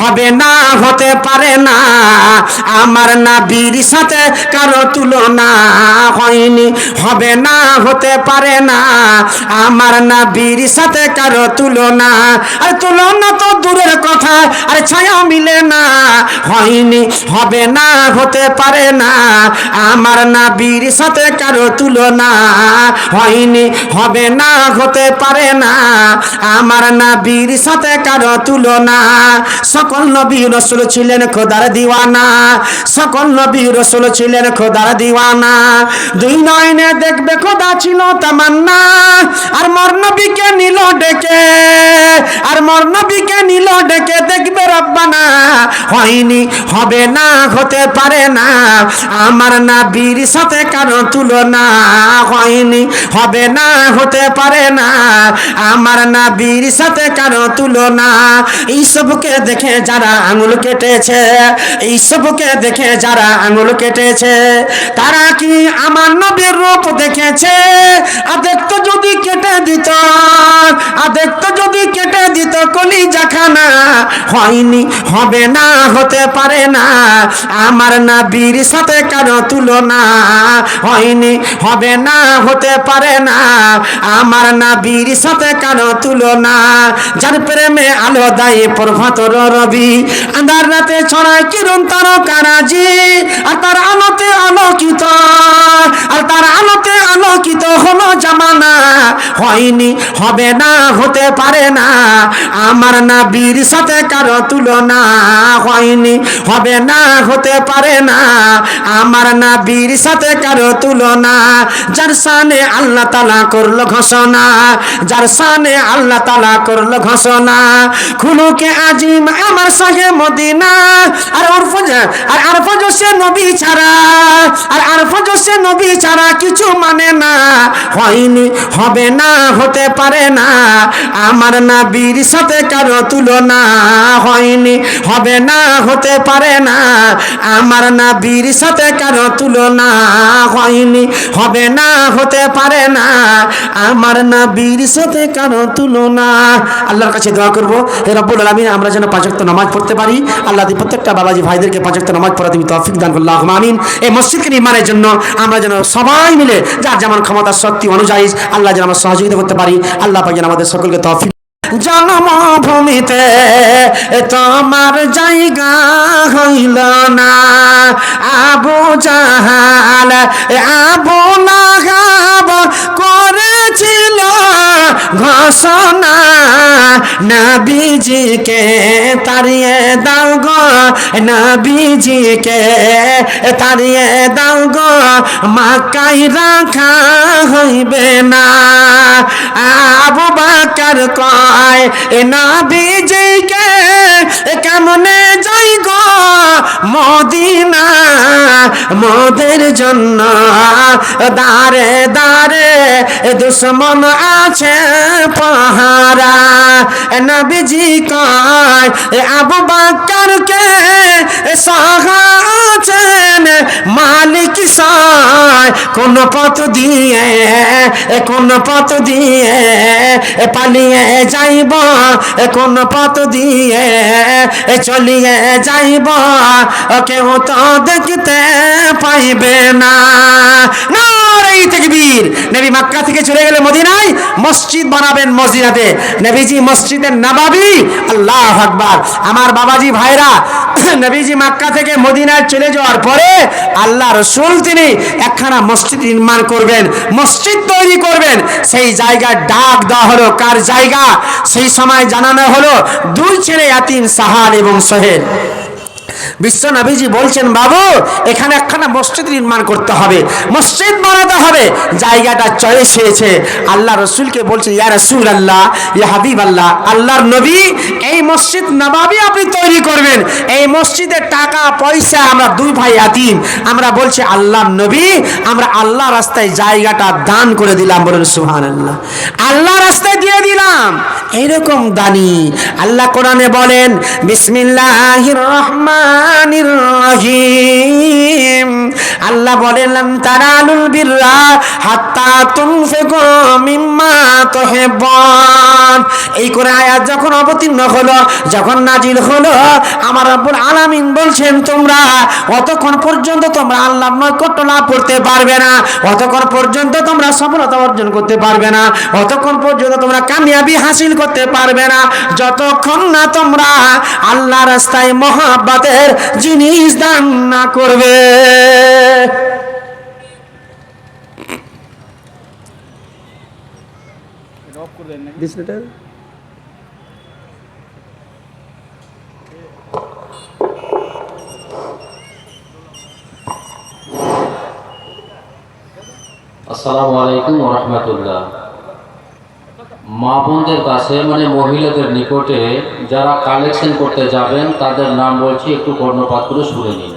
হবে না, হতে পারে না। আমার নাবির সাথে কারও তুলনা হয়নি, হবে না, হতে পারে না। আমার নাবির সাথে কারও তুলনা, আর তুলনা তো দূরের কথা, আর ছায়া মিলে না। হয়নি, হবে না, হতে পারে না। আমার নাবির সাথে কারও তুলনা হয়নি, হবে না, হতে পারে না। আমার নাবির সাথে কারও তুলনা সকল নবী রসুল ছিলেন খোদার দিওয়ানা, সকল নবী রসুল ছিলেন খোদার দিওয়ানা। দুই নয়নে দেখবে খোদা ছিল তামান্না, আর মর নবীকে নিল ডেকে, আর মর নবীকে নিল ডেকে দেখবে রব্বানা, হয়নি, হবে না, হতে পারে না, আমার নাবির সাথে কারও তুলনা, হয়নি, হবে না, হতে পারে না, আমার নাবির সাথে কারও তুলনা। এইসবকে দেখে যারা আঙুল কেটেছে এইসবকে দেখে যারা আঙুল কেটেছে, তারা কি আমার নবীর রূপ দেখেছে? আর দেখতো যদি কেটে দিত আর দেখতো যদি কেটে দিত কলি জাখানা হয়নি, হবে না, হতে পারে না। আমার নাবির সাথে কারও তুলনা হয়নি, হবে না, হতে পারে না। আমার নাবির সাথে কারও তুলনা, যার প্রেমে আলো দায়ে প্রভাতর রবি আন্ধার রাতে ছড়ায় কিরণ তার কারাজি আর তার আলোতে আলোকিত। আর তার আলোতে আলোকিত হলো জামানা হয়নি? হবে না, হতে পারে না। আমার নাবির সাথে কারও তুলনা হয়নি। হবে না, হতে পারে না। আমার নাবির সাথে কারও তুলনা। যার সানে আল্লাহ তালা করল ঘোষণা, যার সানে আল্লাহ তালা করল ঘোষণা। খুলুকে আজিম আমার সাহে মদিনা। আর অর্ফজ আর আরফজ সে নবী ছাড়া। আর আরফজ সে নবী ছাড়া কিছু মানে না, হয়নি, হবে না, হতে পারে না। আমার নাবির সাথে কারও তুলনা হয়নি, হবে না, হতে পারে না। আমার নাবির সাথে কারও তুলনা হয়নি, হবে না, হতে পারে না। আমার নাবির সাথে কারও তুলনা। আল্লাহর কাছে দোয়া করব, হে রব্বুল আলমিন, আমরা যেন পাঁচক্ত নামাজ পড়তে পারি। আল্লাহ তুমি প্রত্যেকটা বাবাজি ভাইদেরকে পাঁচক্ত নামাজ পড়া তুমি তৌফিক দান করল্লাহ আমিন। এই মসজিদকে নির্মাণের জন্য আমরা যেন সবাই মিলে যার যেমন ক্ষমতার শক্তি অনুযায়ী আল্লাহ যেন আমরা সহযোগিতা করতে পারি। আল্লাহ পাক যেন আমাদের সকলকে তৌফিক জন্মভূমিতে তোমার জায়গা হইল না। আবু জাহাল আবু লাগাব করেছিল ঘোষণা। নবীজিকে তাড়িয়ে দাও গো, নবীজিকে তাড়িয়ে দাও গো। মাকাই রাখা হইবে না। আবু বাকার কয় এ নবীজিকে কেমনে যাই গো? মদিনা, মোদের জন্য দারে দারে দুশ্মন আছে। পাহারা। নবীজি কয় আবু বাক্কারকে সাহাছেন মালিক সায়, কোন পথ দিয়ে কোন পথ দিয়ে পালিয়ে যাইব কোন পথ দিয়ে চলিয়ে যাইব কেউ তো দেখতে পাইবে না। নারাই তাকবীর। নবী মক্কা থেকে চলে গেলে মদিনায় মসজিদ বানাবেন মসজিদাতে নবীজি মসজিদের নবাবি, আল্লাহ আকবার। আমার বাবাজি, ভাইরা, নবীজি মক্কা থেকে মদিনায় চলে যাওয়ার পরে আল্লাহ রসুল তিনি একখানা মসজিদ নির্মাণ করবেন, মসজিদ তৈরি করবেন। সেই জায়গায় ডাক দেওয়া হলো কার জায়গা? সেই সময় জানানো হলো দুই ছেলে, ইয়াতিম, সাহাল এবং সোহেল। বিশ্ব নবীজি বলছেন, বাবু, এখানে একখানা মসজিদ নির্মাণ করতে হবে। মসজিদ বানাতে হবে। জায়গাটা চয়েস হয়েছে। আল্লাহ রসুলকে বলছেন, ইয়া রসুল আল্লাহ ইয়া হাবিব আল্লাহ আল্লাহর নবী, এই মসজিদ নবাবি আপনি তৈরি করবেন। এই মসজিদের টাকা, পয়সা, আমরা দুই ভাই আতিম। আমরা বলছি, আল্লাহর নবী, আমরা আল্লাহ রাস্তায় জায়গাটা দান করে দিলাম। বলেন সুহান আল্লাহ আল্লাহ রাস্তায় দিয়ে দিলাম। এইরকম দানি। আল্লাহ কোরআনে বলেন, বিসমিল্লাহির রহমান আল্লাহ বলেন তারালুল বিররা হাত্তা তুনফিকু মিম্মা তুহিব্বুন। এই করে আয়াত যখন অবতীর্ণ হলো, যখন নাজিল হলো, আমার রব্বুল আলামিন বলছেন, তোমরা অতক্ষণ পর্যন্ত তোমরা আল্লাহর নৈকট্য লাভ করতে পারবে না। অতক্ষণ পর্যন্ত তোমরা সফলতা অর্জন করতে পারবে না। অতক্ষণ পর্যন্ত তোমরা কামিয়াবি হাসিল করতে পারবে না। যতক্ষণ না তোমরা আল্লাহ রাস্তায় মহাব্বাতের জিনিস দান না করবে। This আসসালামু আলাইকুম রহমতুল্লাহ মা বোনদের কাছে মানে মহিলাদের নিকটে যারা কালেকশন করতে যাবেন, তাদের নাম বলছি, একটু কর্ণপাত করে শুনে নিন।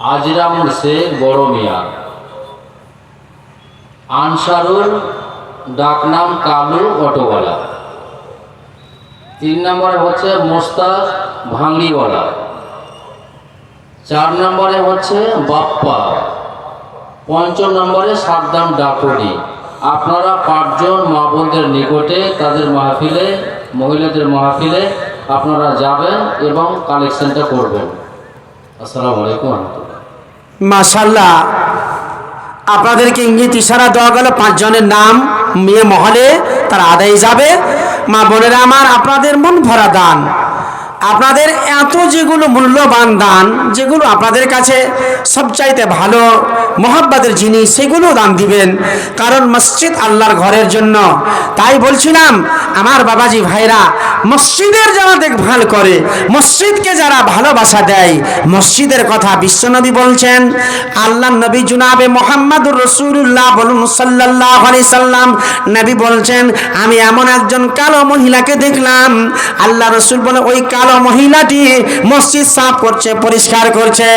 আজরামুল শেখ বড় মিয়া। আনসারুল, ডাকনাম কালু অটোওয়ালা। তিন নম্বরে হচ্ছে মোস্তাক ভাঙড়িওয়ালা চার নম্বরে হচ্ছে বাপ্পা। পঞ্চম নম্বরে সাদ্দাম ডাকুরি আপনারা পাঁচজন মা বোনদের নিকটে, তাদের মাহফিলে, মহিলাদের মাহফিলে আপনারা যাবেন এবং কালেকশনটা করবেন। আসসালামু আলাইকুম মাশাল্লাহ আপনাদেরকে ইঙ্গিত ইশারা দেওয়া গেল, পাঁচজনের নাম মেয়ে মহলে, তার আদায় যাবে। মা বোনেরা আমার, আপনাদের মন ভরা দান। আপনাদের এত যেগুলো মূল্যবান দান, যেগুলো আপনাদের কাছে সবচাইতে ভালো মহাব্বাদের জিনিস, সেগুলো দান দিবেন। কারণ মসজিদ আল্লাহর ঘরের জন্য। তাই বলছিলাম, আমার বাবাজি ভাইরা, মসজিদের যারা দেখভাল করে, মসজিদকে যারা ভালোবাসা দেয়, মসজিদের কথা বিশ্বনবী বলছেন, আল্লাহ নবী জুনাবে মোহাম্মদুর রসুল্লাহ বলুন সাল্লাহ আলি সাল্লাম, নবী বলছেন, আমি এমন একজন কালো মহিলাকে দেখলাম, আল্লাহ রসুল বলে, ওই কালো মহিলাটি মসজিদ সাফ করছে, পরিষ্কার করছে।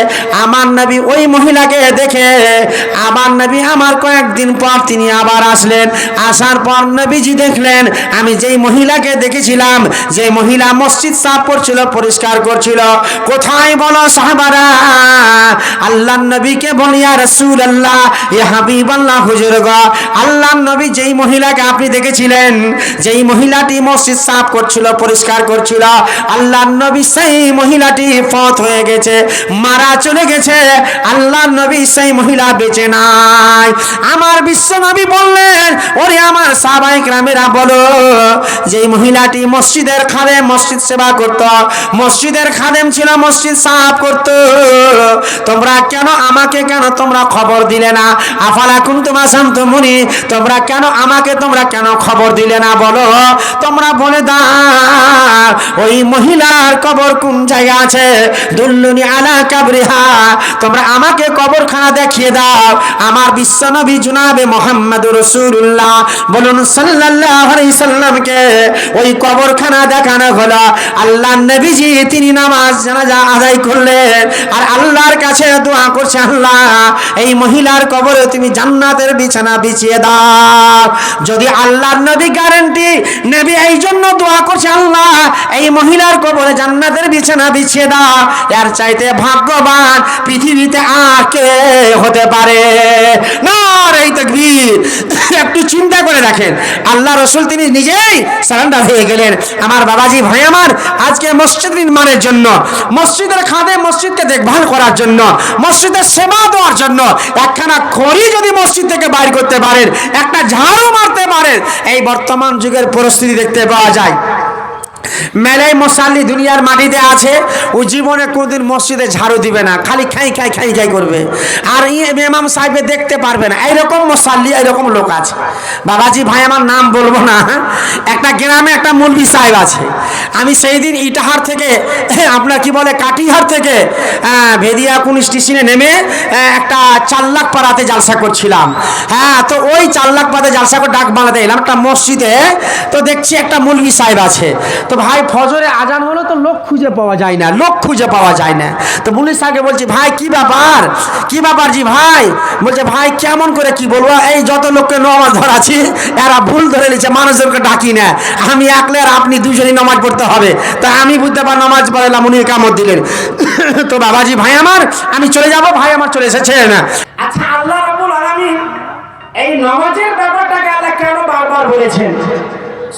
আমার নবী ওই মহিলাকে দেখে আবার নবী আমার কয়েকদিন পর তিনি আবার আসলেন। আসার পর নবীজি দেখলেন, আমি যেই মহিলাকে দেখেছিলাম যে মহিলা মসজিদ সাফ করছিল, পরিষ্কার করছিল, কোথায় বলো সাহাবারা? আল্লাহ নবীকে বলিয়া রসুল আল্লাহ এ হাবিব আল্লাহ হুজুর গো আল্লাহ নবী যেই মহিলাকে আপনি দেখেছিলেন, যেই মহিলাটি মসজিদ সাফ করছিল, পরিষ্কার করছিল আল্লাহ নবী সেই মহিলাটি পথ হয়ে গেছে, মারা চলে গেছে। আল্লাহ নবী সেই মহিলা বেঁচে নাই। আমার বিশ্ব নবী বললেন, ওরে আমার সাবাই গ্রামেরা বলো, যেই মহিলাটি মসজিদের খাদেম মসজিদ সেবা করত, মসজিদের খাদেম ছিল, মসজিদ সাফ করত, তোমরা কেন আমাকে, কেন তোমরা খবর দিলে না? আফালা কুন তোমার শান্ত মুনি, তোমরা কেন আমাকে, তোমরা কেন খবর দিলে না? বলো, তোমরা বলে দাও, ওই মহিলার কবর কোন জায়গা আছে? দুল্লুনি আলা কাবরিহা। তোমরা আমাকে কবরখানা দেখিয়ে দাও। আমার বিশ্বনবী জুনাবে মোহাম্মদ রসুল্লাহ বলুন সাল্লাল্লাহু আলাইহি সাল্লামকে, ওই কবরখানা দেখানো হলো। আল্লাহ নবীজি, তিনি নামাজ জানাজা আদায় করলেন। আর আল্লাহর কাছে দোয়া করছে, আল্লাহ, এই মহিলার কবরে তুমি জান্নাতের বিছানা বিছিয়ে দাও। যদি আল্লাহর নবী গ্যারান্টি নবী এই জন্য দোয়া করছে, আল্লাহ, এই মহিলার কবরে জান্নাতের বিছানা বিছিয়ে দাও। এর চাইতে ভাগ্যবান পৃথিবীতে আর কে হতে পারে? না এই তকবীর। একটু চিন্তা করে রাখেন আল্লাহ রসুল তিনি নিজেই সারেন্ডার হয়ে গেলেন। আমার বাবাজি ভাই আমার আজকে মসজিদ নির্মাণের জন্য, মসজিদের খাদে মসজিদকে দেখভাল করার জন্য, মসজিদের সেবা দেওয়ার জন্য একখানা খড়ি যদি মসজিদ থেকে বাইর করতে পারেন, একটা ঝাড়ু মারতে পারেন, এই বর্তমান যুগের পরিস্থিতি দেখতে পাওয়া যায়। মেলাই মশাল্লি দুনিয়ার মাটিতে আছে ও জীবনে কোনোদিন মসজিদে ঝাড়ু দিবে না খালি খাই খাই খাই খাই করবে। আর ইমাম সাহেবে দেখতে পারবে না। এইরকম মশাল্লি এইরকম লোক আছে। বাবাজি ভাই আমার নাম বলব না। একটা গ্রামে একটা মুলবি সাহেব আছে। আমি সেই দিন ইটাহার থেকে আপনার কি বলে কাটিহার থেকে আহ, ভেদিয়া কোন স্টেশনে নেমে একটা চার লাখ পাড়াতে জালসা করছিলাম। হ্যাঁ তো ওই চার লাখ পাড়াতে জালসা করে ডাক বানাতে এলাম। একটা মসজিদে তো দেখছি একটা মুলবি সাহেব আছে। তো ভাই ফজরে আজান হলো তো লোক খুঁজে পাওয়া যায় না, লোক খুঁজে পাওয়া যায় না। তো মুলি সাহেবকে বলছি, ভাই, কি ব্যাপার? কি ব্যাপার জি ভাই? বলছে, ভাই, কেমন করে কি বলব? এই যত লোককে নমাজ ধরাছি, এরা ভুল ধরে নিচ্ছে মানুষজনকে ডাকি না। আমি একলে আর আপনি দুজনই নমাজ পড়তে হবে। তা আমি বুঝতে পার, নামাজ পড়ালাম উনি কামত দিলেন। তো বাবাজি, ভাই আমার, আমি চলে যাব? ভাই আমার চলে এসেছেন আচ্ছা আল্লাহ রাব্বুল আলামিন এই নামাজের ব্যাপারটাকে আল্লাহ কেন বারবার বলেছেন?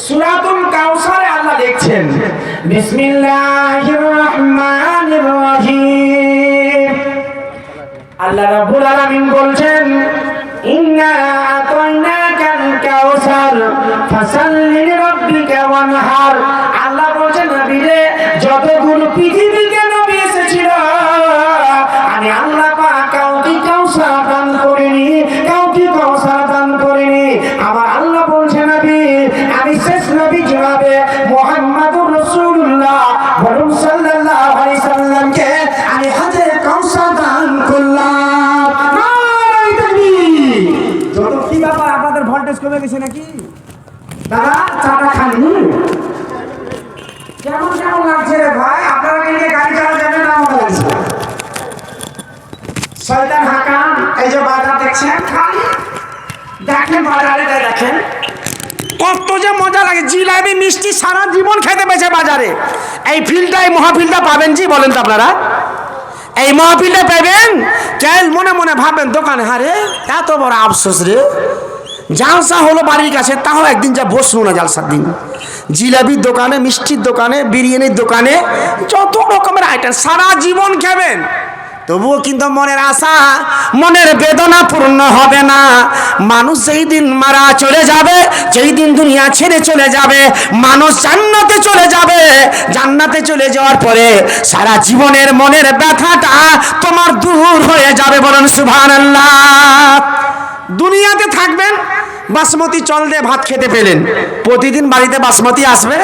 সূরাতুল কাউসারে আল্লাহ দেখছেন। বিসমিল্লাহির রহমানির রহিম। আল্লাহ রাব্বুল আলামিন বলছেন, ইন্না আতাইনাকাল কাউসার ফাসাল্লি লিরাব্বিকা ওয়ানহার। আল্লাহ বলছেন নবী যতগুলো পৃথিবীকে এই যে বাজার দেখছেন, খালি দেখেন বাজারে দেখেন। কত যে মজা লাগে, জিলাপি, মিষ্টি সারা জীবন খেতে পেয়েছে বাজারে। এই ফিল্ডটা, এই মহাফিলটা পাবেন জি, বলেন তো আপনারা। এই মহাফিলটা পাবেন, কেল মনে মনে ভাববেন, দোকানে হারে এত বড় আফসোস রে। জালসা হলো বাড়ির কাছে, তাও একদিন যা বসবো না জালসার দিন। জিলাপির দোকানে, মিষ্টির দোকানে, বিরিয়ানির দোকানে, যত রকমের আইটেম সারা জীবন খাবেন। তবুও কিন্তু মনের আশা, মনের বেদনা পূর্ণ হবে না। মানুষ যেই দিন মারা চলে যাবে, যেই দিন দুনিয়া ছেড়ে চলে যাবে, মানুষ জান্নাতে চলে যাবে। জান্নাতে চলে যাওয়ার পরে সারা জীবনের মনের ব্যথাটা তোমার দূর হয়ে যাবে বলেন সুভান দুনিয়াতে থাকবেন, বাসমতি চল দিয়ে ভাত খেতে পেলেন। প্রতিদিন বাড়িতে বাসমতি আসবে?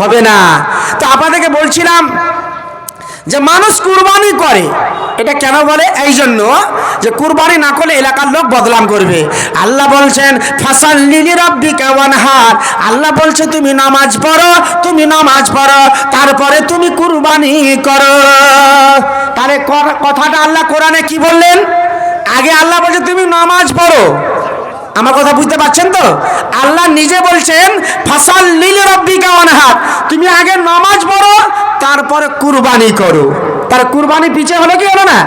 হবে না। তো আপনাদেরকে বলছিলাম যে মানুষ কুরবানি করে, এটা কেন বলে? এই জন্য যে কুরবানি না করলে এলাকার লোক বদলাম করবে। আল্লাহ বলছেন ফাসাল লিলি রব্বি হার আল্লাহ বলছে, তুমি নামাজ পড়ো, তুমি নামাজ পড়ো, তারপরে তুমি কুরবানি করো। তাহলে কথাটা আল্লাহ কোরআনে কি বললেন? আগে আল্লাহ বলছে, তুমি নামাজ পড়ো। আমার কথা বুঝতে পারছেন তো? আল্লাহ নিজে বলছেন, ফাসাল নীল রব্বিকা অনহার তুমি আগে নামাজ পড়ো, তারপরে কুরবানি করো। তার কুরবানি পিছে হলো কি হলো না?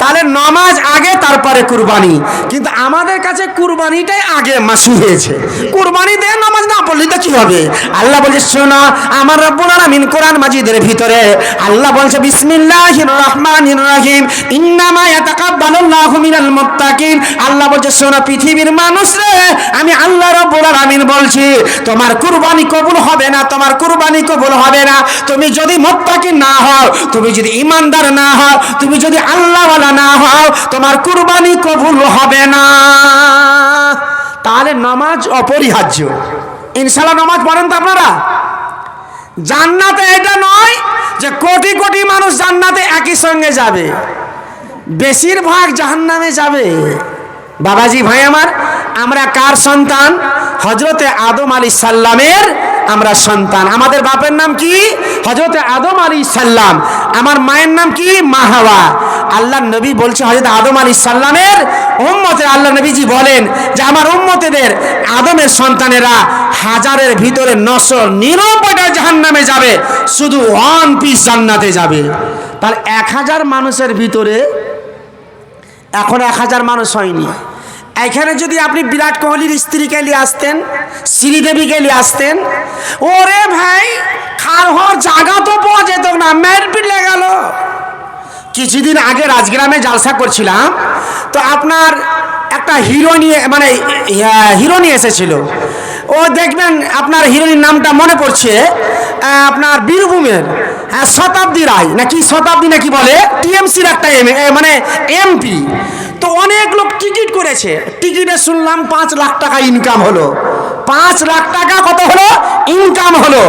তাহলে নামাজ আগে, তারপরে কুরবানি। কিন্তু আমাদের কাছে কুরবানিটাই আগে মাসু হয়েছে। কুরবানি দিয়ে নামাজ না পড়লে তো কি হবে? আল্লাহ বলছে শোনো, আমার রব্বুল আলামিন কোরআন মাজিদের ভিতরে আল্লাহ বলছে, বিসমিল্লাহির রহমানির রহিম, ইন্নামা ইয়াতাকাব্বালুল্লাহু মিনাল মুত্তাকিন। আল্লাহ বলছে, শোনো, পৃথিবীর মানুষ রে, আমি আল্লাহ রব্বুল আলামিন বলছি, তোমার কুরবানি কবুল হবে না, তোমার কুরবানি কবুল হবে না। তুমি যদি মুত্তাকিন না হও, তুমি যদি ইমানদার না হও, তুমি যদি আল্লাহওয়ালা না হও, তোমার কুরবানি কবুল হবে না। তাহলে নামাজ অপরিহার্য। ইনশাল্লাহ নামাজ পড়েন তো আপনারা? জান্নাতে এটা নয় যে কোটি কোটি মানুষ জান্নাতে একই সঙ্গে যাবে। বেশিরভাগ জাহান্নামে যাবে। বাবাজি ভাই আমার, আমরা কার সন্তান? হজরতে আদম আলী সাল্লামের আমরা সন্তান। আমাদের বাপের নাম কি? হজরতে আদম আলী সাল্লাম আমার মায়ের নাম কি? মাহাওয়া আল্লাহ নবী বলছে হজরত আদম আলী সাল্লামের উম্মতের আল্লাহ নবীজি বলেন যে, আমার উম্মতেদের, আদমের সন্তানেরা হাজারের ভিতরে নশো নিরানব্বইটা জাহান নামে যাবে। শুধু ওয়ান পিস জান্নাতে যাবে। তাহলে এক হাজার মানুষের ভিতরে এখন এক হাজার মানুষ হয়নি। এখানে যদি আপনি বিরাট কোহলির স্ত্রীকে নিয়ে আসতেন শ্রীদেবীকে নিয়ে আসতেন ওরে ভাই খার হওয়ার জায়গা তো পাওয়া যেত না মেরপিট গেল। কিছুদিন আগে রাজগ্রামে জালসা করছিলাম তো আপনার একটা হিরো নিয়ে মানে হিরো নিয়ে এসেছিল। ও দেখবেন আপনার হিরোইন নামটা মনে পড়ছে আপনার বীরভূমের হ্যাঁ, শতাব্দী রায় নাকি শতাব্দী নাকি বলে টিএমসির একটা এম মানে এমপি। তো অনেক লোক টিকিট করেছে। টিকিটে শুনলাম পাঁচ লাখ টাকা ইনকাম হলো। পাঁচ লাখ টাকা কত হলো? ইনকাম হলো।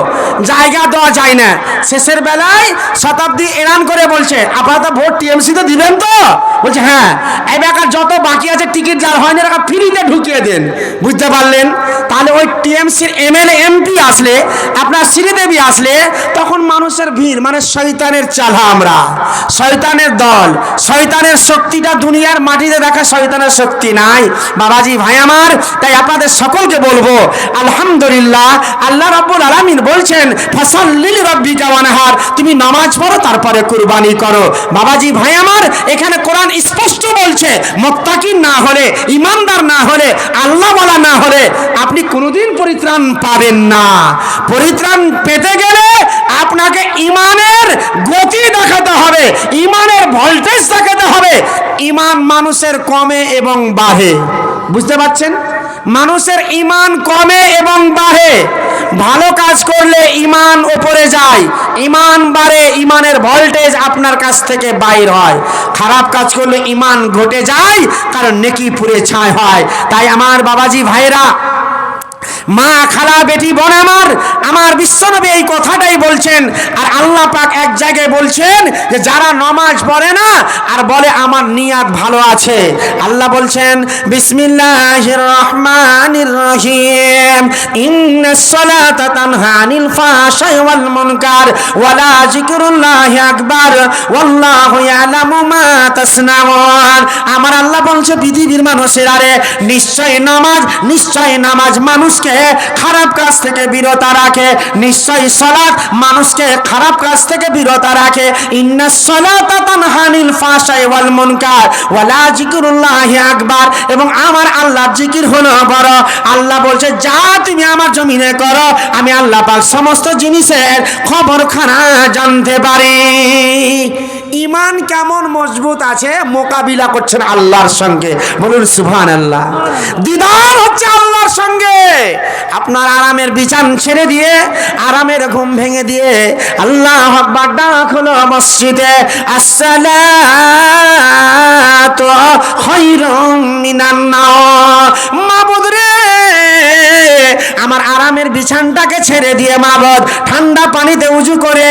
জায়গা দেওয়া যায় না। শেষের বেলায় শতাব্দী এরান করে বলছে, আপনারা তো ভোট টিএমসি তো দিবেন তো? বলছে হ্যাঁ। এবার যত বাকি আছে, টিকিট যার হয়নি এরা ফ্রিতে ঢুকিয়ে দেন। বুঝতে পারলেন? তাহলে ওই টিএমসির এমএলএ, এমপি আসলে, আপনার শ্রীদেবী আসলে, তখন মানুষের ভিড় মানে শয়তানের চালা আমরা। শয়তানের দল, শয়তানের শক্তিটা দুনিয়ার মাটিতে দেখা শয়তানের শক্তি নাই। বাবাজি ভাই আমার, তাই আপনাদের সকলকে বলব আলহামদুলিল্লাহ, আল্লাহ রাব্বুল আলামিন বলছেন ফাসাল্লিল রাব্বিকা ওয়ানহার তুমি নামাজ পড়ো, তারপরে কুরবানি করো। বাবাজি ভাই আমার, এখানে কোরআন স্পষ্ট বলছে, মুত্তাকিন না হলে, ইমানদার না হলে আল্লাহ বলা না হলে, আপনি কোনোদিন পরিত্রাণ পাবেন না। পরিত্রাণ পেতে গেলে আপনাকে ইমানের গতি দেখাতে হবে, ইমানের ভোল্টেজ দেখাতে হবে। ইমান মানুষের কমে এবং বাড়ে। বুঝতে পারছেন? মানুষের ইমান কমে এবং বাড়ে। ভালো কাজ করলে ইমান ওপরে যায়। ইমান বাড়ে ইমানের ভোল্টেজ আপনার কাছ থেকে বাইর হয়। খারাপ কাজ করলে ইমান ঘটে যায়, কারণ নেকি পুরে ছায় হয়। তাই আমার বাবাজি ভাইরা মা খালা বেটি বোন আমার আমার বিশ্বনবী এই কথাটাই বলছেন, আর আল্লাহ পাক এক জায়গায় বলছেন যে যারা নমাজ পড়ে না, আর বলে আমার নিয়াত ভালো আছে। আল্লাহ বলছেন তাসনাউন। আমার আল্লাহ বলছে, পৃথিবীর মানুষের আরে নিশ্চয় নামাজ নিশ্চয় নামাজ মানুষকে খারাপ কাজ থেকে বিরত রাখে। নিশ্চয় সালাত মানুষকে খারাপ কাজ থেকে বিরত রাখে। ইন্না সলাতা তানহানিল ফাশাই ওয়াল মুনকার। ওয়ালা যিকরুল্লাহি আকবার। এবং আমার আল্লাহর জিকির হলো বড়। আল্লাহ বলছে, যা তুমি আমার জমিনে করো, আমি আল্লাহ পাক সমস্ত জিনিসের খবরখানা জানতে পারি। ইমান কেমন মজবুত আছে? মোকাবিলা করছেন আল্লাহর সঙ্গে। বলুন সুবহান আল্লাহ দিদার হচ্ছে আল্লাহর সঙ্গে। আপনার আরামের বিছান ছেড়ে দিয়ে, আরামের ঘুম ভেঙে দিয়ে আল্লাহ আকবার ডাক হলো মসজিদে, আসসালাতু রে, আমার আরামের বিছানটাকে ছেড়ে দিয়ে মাবদ, ঠান্ডা পানিতে উজু করে,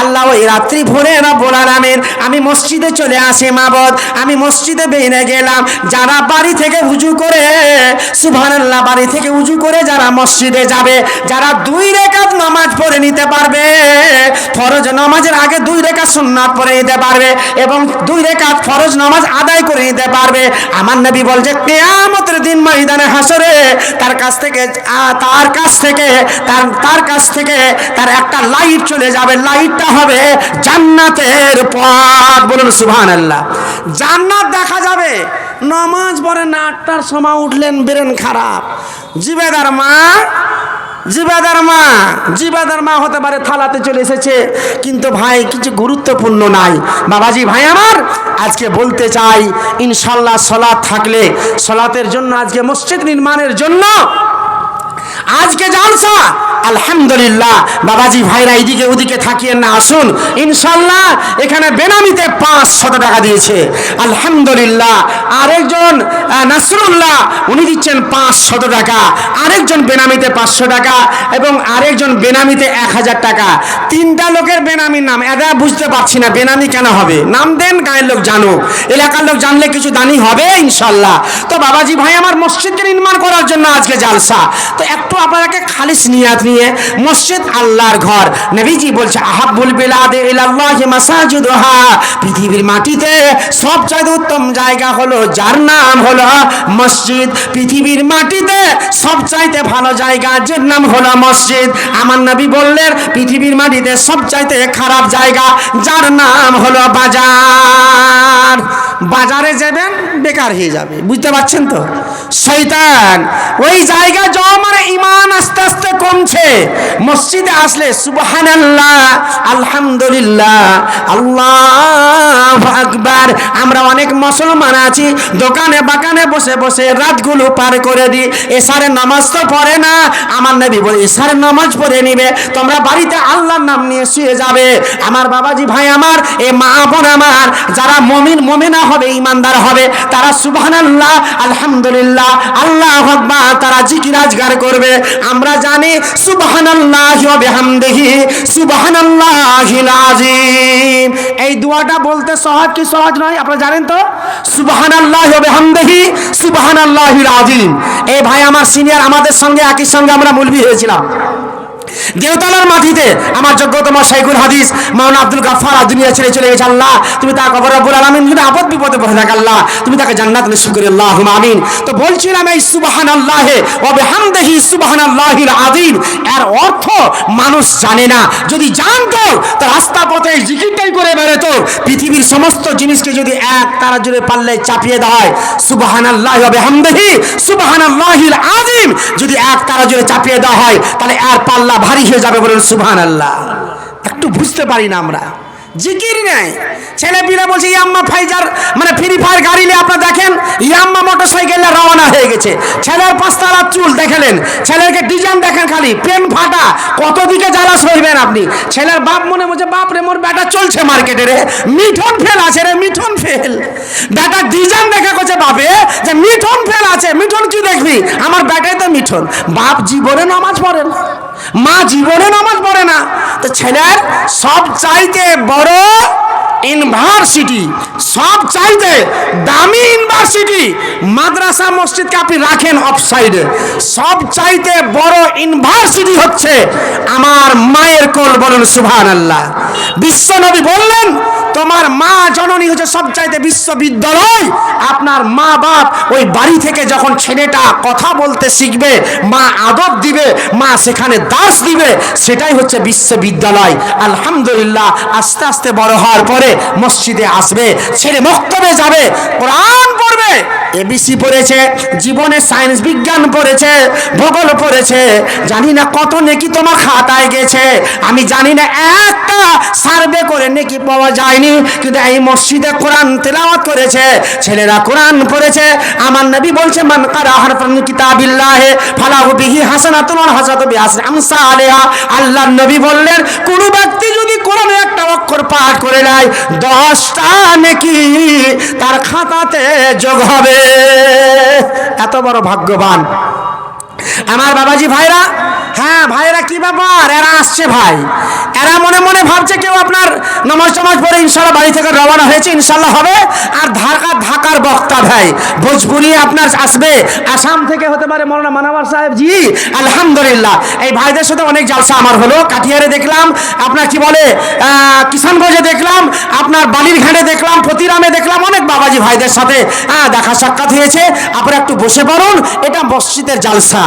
আল্লাহ ওই রাত্রি ভোরে না বলার আমের আমি মসজিদে চলে আসি মাবদ। আমি মসজিদে বেরিয়ে গেলাম। যারা বাড়ি থেকে উজু করে, সুবহানাল্লাহ, বাড়ি থেকে উজু করে যারা মসজিদে যাবে, যারা দুই রেখাত নামাজ পড়ে নিতে পারবে, ফরজ নামাজের আগে দুই রেখা সুন্নাত পড়ে নিতে পারবে এবং দুই রেখাত ফরজ নামাজ আদায় করে নিতে পারবে। আমার নবী বলছে, কেয়ামতের দিন ময়দানে হাসরে তার কাছ থেকে তার কাছ থেকে, তার তার কাছ থেকে তার একটা লাইট চলে যাবে। লাইটটা হবে জান্নাতের পথ। বলুন সুবহান আল্লাহ জান্নাত দেখা যাবে। নমাজ পড়ে না আটটার সময় উঠলেন, বেরেন খারাপ। জিবেদার মা, জিবাদার মা জিবাদার মা হতে পারে থালাতে চলে এসেছে, কিন্তু ভাই কিছু গুরুত্বপূর্ণ নাই। বাবাজি, ভাই আমার, আজকে বলতে চাই, ইনশাল্লাহ সলাৎ থাকলে, সলাতের জন্য আজকে মসজিদ নির্মাণের জন্য আজকে জালসা। আলহামদুলিল্লাহ, বাবাজি ভাইরা এইদিকে ওদিকে থাকিয়ে না, আসুন। ইনশাল্লাহ, এখানে বেনামিতে পাঁচশত টাকা দিয়েছে। আলহামদুলিল্লাহ, আরেকজন নাসরুল্লাহ, উনি দিচ্ছেন পাঁচশত টাকা। আরেকজন বেনামিতে পাঁচশো টাকা এবং আরেকজন বেনামিতে এক হাজার টাকা। তিনটা লোকের বেনামির নাম এটা বুঝতে পারছি না, বেনামি কেন হবে? নাম দেন, গায়ের লোক জানুক। এলাকার লোক জানলে কিছু দানি হবে, ইনশাল্লাহ। তো বাবাজি ভাই, আমার মসজিদকে নির্মাণ করার জন্য আজকে জালসা। তো একটু আপনাকে খালিস নিয়াত নিয়ে মসজিদ আল্লাহর ঘর। নবীজি বলছে আহাবুল বিলাদে ইলাল্লাহি মাসাজিদুহা। পৃথিবীর মাটিতে সবচেয়ে উত্তম জায়গা হলো, যার নাম হলো মসজিদ। পৃথিবীর মাটিতে সবচাইতে ভালো জায়গা, যার নাম হলো মসজিদ। আমার নবী বললেন, পৃথিবীর মাটিতে সবচাইতে খারাপ জায়গা, যার নাম হলো বাজার। বাজারে যাবেন, বেকার হয়ে যাবে। বুঝতে পারছেন তো? শৈতান ওই জায়গা যাওয়া মানে ইমান আস্তে আস্তে কমছে। মসজিদে আসলে সুবহানাল্লাহ, আলহামদুলিল্লাহ, আল্লাহ আকবার। আমরা অনেক মুসলমান আছি, দোকানে বাগানে বসে বসে রাতগুলো পার করে দিই। এসারে নামাজ তো পড়ে না। আমার নবী বলে এসারে নামাজ পড়ে নিবে। তোমরা বাড়িতে আল্লাহর নাম নিয়ে শুয়ে যাবে। আমার বাবাজি ভাই আমার, এ মা বোন আমার, যারা মমিন, মমিনা হবে ইমানদার হবে, তারা সুবহানাল্লাহ, আলহামদুলিল্লাহ আল্লাহ আকবার, তারা জিকির আজগার করবে। আমরা জানি সুবহানাল্লাহ ওয়া বিহামদিহি, সুবহানাল্লাহিল আযীম। এই দোয়াটা বলতে সহজ কি সহজ নয়, আপনারা জানেন তো? সুবহানাল্লাহ ওয়া বিহামদিহি, সুবহানাল্লাহিল আযীম। এই ভাই আমার সিনিয়র আমাদের সঙ্গে একই সঙ্গে আমরা মুলবি হয়েছিলাম। দেওতলার মাটিতে আমার যোগ্যতম শাইকুল হাদিস, মাওলানা আব্দুল গাফফার আর দুনিয়া ছেড়ে চলে গেছে আল্লাহ। তুমি তার কবর রব্বুল আলামিন যদি আপদ বিপদে পড়ে থাক আল্লাহ। তুমি তাকে জান্নাত নসিব করে, আল্লাহুম্মা আমিন। তো বলছিলাম এই সুবহানাল্লাহে, ওয়া বিহামদিহি সুবহানাল্লাহিল আযীম। এর অর্থ মানুষ জানে না। যদি জানতো, তো রাস্তা পথে জিকিরটাই করে বেরোতো পৃথিবীর সমস্ত জিনিসকে যদি এক তারা জুড়ে পাল্লে চাপিয়ে দেওয়া হয়, সুবহানাল্লাহি ওয়া বিহামদিহি সুবহানাল্লাহিল আযীম। যদি এক তারা জুড়ে চাপিয়ে দেওয়া হয়, তাহলে আর পাল্লা ভারী হয়ে যাবে বলুন, সুবহানাল্লাহ। একটু বুঝতে পারি না আমরা। জিকির নেই। ছেলে পিলে বলছে ইয়াম্মা ফাইজার মানে ফ্রি ফায়ার গাড়ি নিয়ে আপনারা দেখেন ইয়াম্মা মোটর সাইকেলে রওনা হয়ে গেছে। ছেলের পাঁচতারা চুল দেখেলেন, ছেলেকে ডিজাইন দেখেন খালি পেন ফাটা, কত দিকে জ্বালা সইবেন আপনি? ছেলের বাপ মনে বলছে, বাপ রে, মোর বেটা চলছে মার্কেটে রে, মিঠন ফেল আছে রে, মিঠন ফেল। বেটা ডিজাইন দেখে করছে বাপে, যে মিঠন ফেল আছে, মিঠন কি দেখবি? আমার বেটাই তো মিঠন। বাপ জীবনে নামাজ পড়ে না। মা জীবনে নামাজ পড়ে না। তো ছেলের সব চাইতে বড় ইউনিভার্সিটি সব চাইতে দামি ইউনিভার্সিটি মাদ্রাসা মসজিদকে আপনি রাখেন অফ সাইডে সব চাইতে বড় ইউনিভার্সিটি হচ্ছে আমার মায়ের কোল বলুন সুভান আল্লাহ বিশ্বনবী বললেন, তোমার মা জননী হচ্ছে সব চাইতে বিশ্ববিদ্যালয়। আপনার মা বাপ ওই বাড়ি থেকে যখন ছেলেটা কথা বলতে শিখবে, মা আদব দিবে, মা সেখানে দাস দিবে, সেটাই হচ্ছে বিশ্ববিদ্যালয়। আলহামদুলিল্লাহ, আস্তে আস্তে বড় হওয়ার পরে মসজিদে আসবে ছেলে মক্তবে যাবে, কোরআন পড়বে এবিসি পড়েছে, জীবনে সায়েন্স বিজ্ঞান পড়েছে, ভূগোল পড়েছে, জানি না কত নেকি তোমার খাতায় গেছে, আমি জানি না একটা সার্ভে করে নেকি পাওয়া যায়নি, কিন্তু এই মসজিদে কোরআন তেলাওয়াত করেছে, ছেলেরা কোরআন পড়েছে, আমার নবী বলছে, মান কারা হারফান কিতাবিল্লাহে ফালাহু বিহি হাসানাতুন ওয়া হাসানাতু বিআসরি আমসালিহা আল্লাহর নবী বললেন, কোন ব্যক্তি যদি কোরআনে একটা অক্ষর পাঠ করে নাই। দশটা নেকি তার খাতাতে যোগ হবে। এত বড় ভাগ্যবান। আমার বাবাজি ভাইরা হ্যাঁ ভাইরা কি ব্যাপার? এরা আসছে ভাই। এরা মনে মনে ভাবছে কেউ আপনার নমাজ টমাজ পরে ইনশাল্লাহ বাড়ি থেকে রওনা হয়েছে ইনশাল্লাহ হবে। আর ঢাকা ঢাকার বক্তা ভাই ভোজপুরি আপনার আসবে। আসাম থেকে হতে পারে মৌলানা মানাবার সাহেব জি আলহামদুলিল্লাহ। এই ভাইদের সাথে অনেক জালসা আমার হলো। কাটিয়ারে দেখলাম আপনার কি বলে কিষানগঞ্জে দেখলাম আপনার বালির ঘাটে দেখলাম ফতিরামে দেখলাম অনেক বাবাজি ভাইদের সাথে হ্যাঁ, দেখা সাক্ষাৎ হয়েছে। আপনারা একটু বসে পড়ুন এটা মসজিদের জালসা।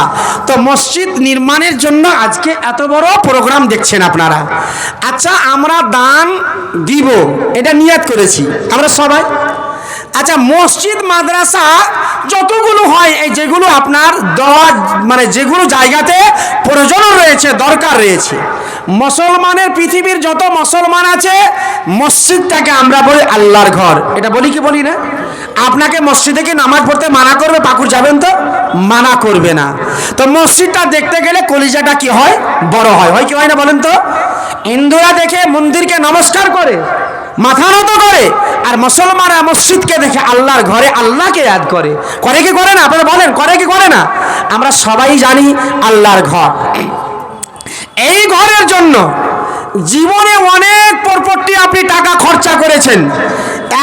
তো মসজিদ নির্মাণের জন্য আজকে এত বড় প্রোগ্রাম দেখছেন আপনারা। আচ্ছা আমরা দান দিব, এটা নিয়াত করেছি। আমরা সবাই। আচ্ছা মসজিদ, মাদ্রাসা যতগুলো হয়, এই যেগুলো আপনার দেওয়া মানে যেগুলো জায়গাতে প্রয়োজন রয়েছে, দরকার রয়েছে, মুসলমানের পৃথিবীর যত মুসলমান আছে, মসজিদটাকে আমরা বলি আল্লাহর ঘর। এটা বলি কি বলি না? আপনাকে মসজিদে কি নামাজ পড়তে মানা করবে? পাকুর যাবেন তো? মানা করবে না। তো মসজিদটা দেখতে গেলে কলিজাটা কি হয়? বড় হয়। হয় কি হয় না বলেন তো? হিন্দুরা দেখে মন্দিরকে নমস্কার করে, মাথা নত করে, আর মুসলমানরা মসজিদকে দেখে আল্লাহর ঘরে আল্লাহকে ইয়াদ করে। করে কি করে না? আপনারা বলেন, করে কি করে না? আমরা সবাই জানি আল্লাহর ঘর। এই ঘরের জন্য জীবনে অনেক পরপরটি আপনি টাকা খরচা করেছেন।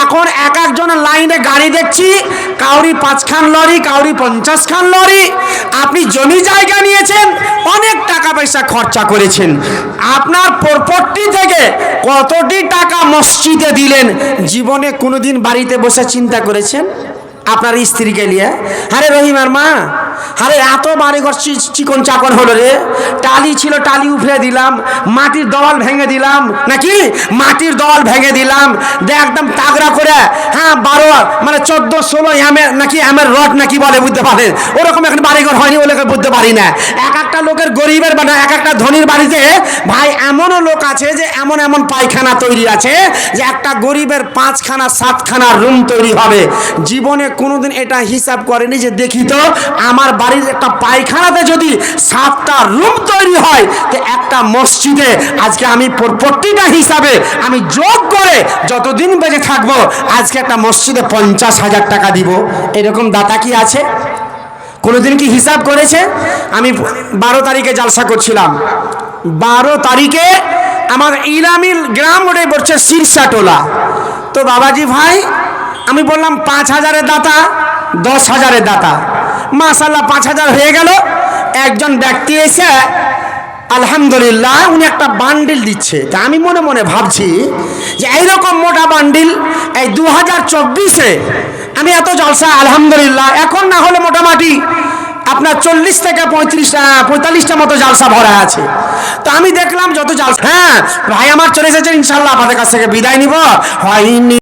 এখন এক একজনের লাইনে গাড়ি দেখছি, কাউরি পাঁচখান লরি, কাউরি পঞ্চাশ খান লরি। আপনি জমি জায়গা নিয়েছেন, অনেক টাকা পয়সা খরচা করেছেন। আপনার পরপরটি থেকে কতটি টাকা মসজিদে দিলেন? জীবনে কোনোদিন বাড়িতে বসে চিন্তা করেছেন? আপনার স্ত্রীকে নিয়ে? আরে রহিমার মা আরে, এত বাড়ি ঘর চিকন চাকন হলো রে। টালি ছিল, টালি উফরে দিলাম, মাটির দেওয়াল ভেঙে দিলাম, নাকি? মাটির দেওয়াল ভেঙে দিলাম। দে একদম তাগড়া করে হ্যাঁ বারো মানে চোদ্দ, ষোলো এমের নাকি এমের রড নাকি বলে, বুঝতে পারেন ওরকম এখন বাড়িঘর হয়নি ওগুলোকে বুঝতে পারি না। এক একটা লোকের গরিবের বা এক একটা ধনীর বাড়িতে, ভাই, এমনও লোক আছে যে এমন এমন পায়খানা তৈরি আছে যে একটা গরিবের পাঁচখানা, সাতখানা রুম তৈরি হবে। জীবনে কোনোদিন এটা হিসাব করেনি যে, দেখি তো, আমার বাড়ির একটা পায়খানাতে যদি সাতটা রুম তৈরি হয়, তো একটা মসজিদে আজকে আমি প্র- প্রতিটা হিসাবে আমি যোগ করে যতদিন বেঁচে থাকব, আজকে একটা মসজিদে পঞ্চাশ হাজার টাকা দিব। এরকম দাতা কি আছে? কোনোদিন কি হিসাব করেছে? আমি বারো তারিখে জালসা করছিলাম। বারো তারিখে আমার ইলামিল গ্রাম রোডে পড়ছে শীর্ষাটোলা তো বাবাজি ভাই, আমি বললাম পাঁচ হাজারের দাতা, দশ হাজারের দাতা। মাশাল্লাহ পাঁচ হাজার হয়ে গেল। একজন ব্যক্তি এসে, আলহামদুলিল্লাহ, উনি একটা বান্ডিল দিচ্ছে। তা আমি মনে মনে ভাবছি যে এইরকম মোটা বান্ডিল এই দু হাজার চব্বিশে আমি এত জলসা, আলহামদুলিল্লাহ, এখন না হলে মোটামুটি আপনার চল্লিশ থেকে পঁয়ত্রিশ পঁয়তাল্লিশটা মতো জালসা ভরা আছে। তো আমি দেখলাম যত জালসা হ্যাঁ ভাই আমার চলে এসেছেন ইনশাল্লাহ আপনাদের কাছ থেকে বিদায় নিব। হয়নি।